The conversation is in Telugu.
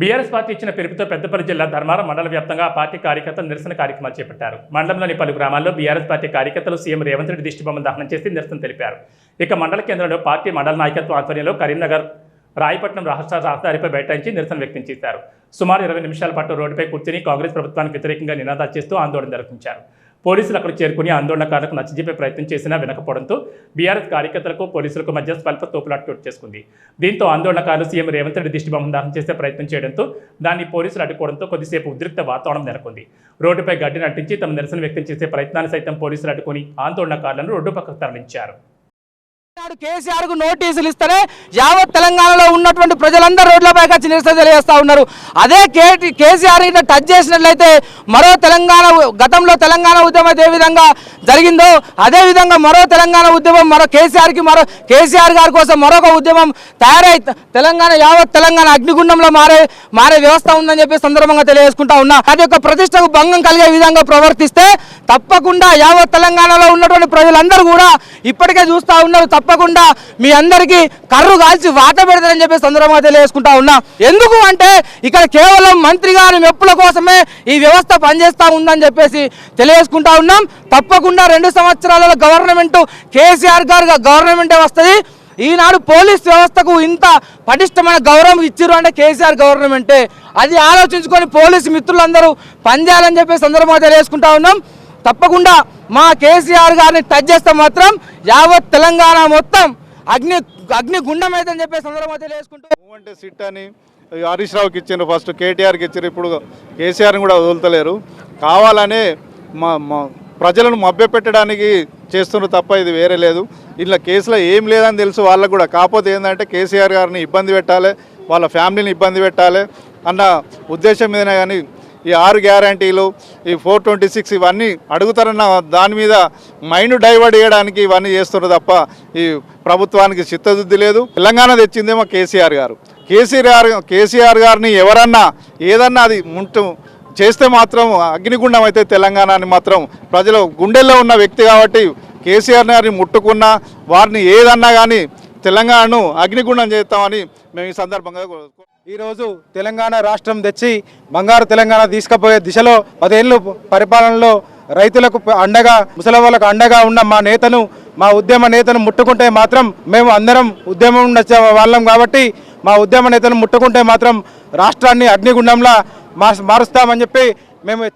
బీఆర్ఎస్ పార్టీ ఇచ్చిన పిలుపుతో పెద్దపల్లి జిల్లా ధర్మారం మండల వ్యాప్తంగా పార్టీ కార్యకర్తలు నిరసన కార్యక్రమాలు చేపట్టారు. మండలంలోని పలు గ్రామాల్లో బీఆర్ఎస్ పార్టీ కార్యకర్తలు సీఎం రేవంత్ రెడ్డి దిష్టిబొమ్మ దహనం చేసి నిరసన తెలిపారు. ఇక మండల కేంద్రంలో పార్టీ మండల నాయకత్వం ఆధ్వర్యంలో కరీంనగర్ రాయపట్నం రాష్ట్ర రహదారిపై బైఠాయించి నిరసన వ్యక్తం చేశారు. సుమారు ఇరవై నిమిషాల పాటు రోడ్డుపై కూర్చుని కాంగ్రెస్ ప్రభుత్వానికి వ్యతిరేకంగా నినాదాలు చేస్తూ ఆందోళన జరిపించారు పోలీసులు అక్కడ చేరుకుని ఆందోళనకారులకు నచ్చజెప్పే ప్రయత్నం చేసినా వినకపోవడంతో బీఆర్ఎస్ కార్యకర్తలకు పోలీసులకు మధ్య స్వల్ప తోపులాట చోటు చేసుకుంది. దీంతో ఆందోళనకారులు సీఎం రేవంత్ రెడ్డి దిష్టిబొమ్మను దహనం చేసే ప్రయత్నం చేయడంతో దాన్ని పోలీసులు అడ్డుకోవడంతో కొద్దిసేపు ఉద్రిక్త వాతావరణం నెలకొంది. రోడ్డుపై గడ్డిని అంటించి తమ నిరసన వ్యక్తం చేసే ప్రయత్నాన్ని సైతం పోలీసులు అడ్డుకుని ఆందోళనకారులను రోడ్డు పక్కకు తరలించారు. నాడు కేసీఆర్కు నోటీసులు ఇస్తేనే యావత్ తెలంగాణలో ఉన్నటువంటి ప్రజలందరూ రోడ్లపైకి వచ్చి నిరసన తెలియజేస్తా ఉన్నారు. అదే కేసీఆర్ ఇట్లా టచ్ చేసినట్లయితే మరో తెలంగాణ గతంలో తెలంగాణ ఉద్యమం ఏ విధంగా జరిగిందో అదే విధంగా మరో తెలంగాణ ఉద్యమం మరో కేసీఆర్కి మరో కేసీఆర్ గారి కోసం మరొక ఉద్యమం తయారై తెలంగాణ యావత్ తెలంగాణ అగ్నిగుండంలో మారే మారే వ్యవస్థ ఉందని చెప్పి సందర్భంగా తెలియజేసుకుంటా ఉన్నా. అది యొక్క ప్రతిష్టకు భంగం కలిగే విధంగా ప్రవర్తిస్తే తప్పకుండా యావత్ తెలంగాణలో ఉన్నటువంటి ప్రజలందరూ కూడా ఇప్పటికే చూస్తూ ఉన్నారు. తప్పకుండా మీ అందరికీ కర్రు కాల్చి వాత పెడతారని చెప్పి సందర్భంగా తెలియజేసుకుంటా ఉన్నా. ఎందుకు అంటే ఇక్కడ కేవలం మంత్రి గారి మెప్పుల కోసమే ఈ వ్యవస్థ పనిచేస్తూ ఉందని చెప్పేసి తెలియజేసుకుంటా ఉన్నాం. తప్పకుండా రెండు సంవత్సరాలలో గవర్నమెంట్ కేసీఆర్ గారు గవర్నమెంటే వస్తుంది. ఈనాడు పోలీస్ వ్యవస్థకు ఇంత పటిష్టమైన గౌరవం ఇచ్చారు అంటే కేసీఆర్ గవర్నమెంటే. అది ఆలోచించుకొని పోలీసు మిత్రులందరూ పనిచేయాలని చెప్పి సందర్భంగా తెలియజేసుకుంటా ఉన్నాం. తప్పకుండా మా కేసీఆర్ గారిని టచ్ చేస్తే మాత్రం యావత్ తెలంగాణ మొత్తం అగ్ని అగ్ని గుండం అయితే చెప్పే సందర్భంగా తెలియజేసుకుంటూ అంటే సిట్ అని హరీష్ రావుకి ఇచ్చారు ఫస్ట్ కేటీఆర్కి ఇచ్చారు ఇప్పుడు కేసీఆర్ని కూడా వదులుతలేరు. కావాలనే మా ప్రజలను మభ్యపెట్టడానికి చేస్తున్నారు తప్ప ఇది వేరే లేదు. ఇలా కేసులో ఏం లేదని తెలుసు వాళ్ళకు కూడా. కాకపోతే ఏంటంటే కేసీఆర్ గారిని ఇబ్బంది పెట్టాలి వాళ్ళ ఫ్యామిలీని ఇబ్బంది పెట్టాలి అన్న ఉద్దేశం మీదనే కానీ ఈ ఆరు గ్యారంటీలు ఈ ఫోర్ ట్వంటీ సిక్స్ ఇవన్నీ అడుగుతారన్న దాని మీద మైండ్ డైవర్ట్ చేయడానికి ఇవన్నీ చేస్తున్నారు తప్ప ఈ ప్రభుత్వానికి చిత్తశుద్ధి లేదు. తెలంగాణ తెచ్చిందేమో కేసీఆర్ గారు. కేసీఆర్ కేసీఆర్ గారిని ఎవరన్నా ఏదన్నా అది ముంటు చేస్తే మాత్రం అగ్నిగుండం అయితే తెలంగాణని మాత్రం ప్రజలు గుండెల్లో ఉన్న వ్యక్తి కాబట్టి కేసీఆర్ గారిని ముట్టుకున్నా వారిని ఏదన్నా కానీ తెలంగాణను అగ్నిగుండం చేస్తామని మేము ఈ సందర్భంగా కో- ఈరోజు తెలంగాణ రాష్ట్రం తెచ్చి బంగారు తెలంగాణ తీసుకుపోయే దిశలో పదేళ్ళు పరిపాలనలో రైతులకు అండగా ముసలి వాళ్ళకు అండగా ఉన్న మా నేతను మా ఉద్యమ నేతను ముట్టుకుంటే మాత్రం మేము అందరం ఉద్యమం నచ్చే వాళ్ళం కాబట్టి మా ఉద్యమ నేతను ముట్టుకుంటే మాత్రం రాష్ట్రాన్ని అగ్నిగుండంలా మారుస్తామని చెప్పి మేము